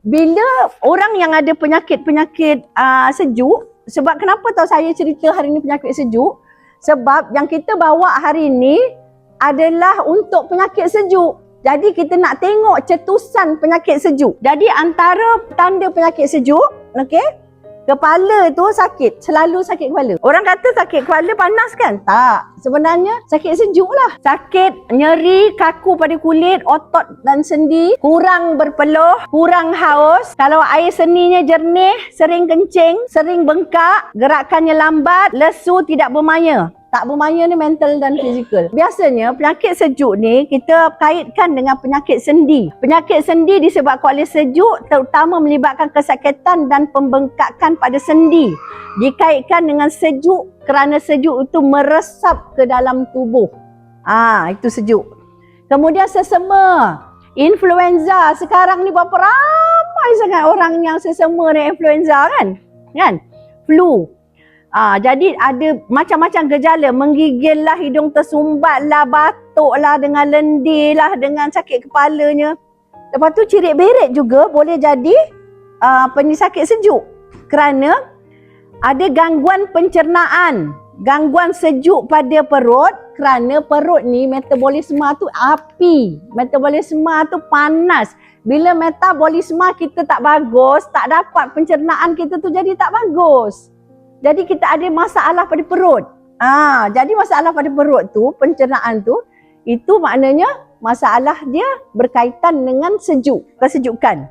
Bila orang yang ada penyakit-penyakit uh, sejuk, sebab kenapa tahu saya cerita hari ni penyakit sejuk? Sebab yang kita bawa hari ni adalah untuk penyakit sejuk. Jadi kita nak tengok cetusan penyakit sejuk. Jadi antara tanda penyakit sejuk, okey? Kepala tu sakit, selalu sakit kepala. Orang kata sakit kepala panas kan? Tak. Sebenarnya sakit sejuk lah. Sakit, nyeri, kaku pada kulit, otot dan sendi, kurang berpeluh, kurang haus. Kalau air seninya jernih, sering kencing, sering bengkak, gerakannya lambat, lesu, tidak bermaya. Tak bermaya ni mental dan fizikal. Biasanya penyakit sejuk ni kita kaitkan dengan penyakit sendi. Penyakit sendi disebabkan oleh sejuk terutama melibatkan kesakitan dan pembengkakan pada sendi. Dikaitkan dengan sejuk kerana sejuk itu meresap ke dalam tubuh. Ah, itu sejuk. Kemudian sesama. Influenza sekarang ni berapa ramai sangat orang yang sesama dengan influenza kan? Kan? Flu. Ah, jadi ada macam-macam gejala, menggigil lah, hidung tersumbat lah, batuk lah, dengan lendir lah, dengan sakit kepalanya. Lepas tu cirit beret juga boleh jadi uh, sakit sejuk kerana ada gangguan pencernaan, gangguan sejuk pada perut kerana perut ni metabolisme tu api, metabolisme tu panas. Bila metabolisme kita tak bagus, tak dapat pencernaan kita tu jadi tak bagus. Jadi kita ada masalah pada perut. Ah, jadi masalah pada perut tu, pencernaan tu, itu maknanya masalah dia berkaitan dengan sejuk, kesejukan.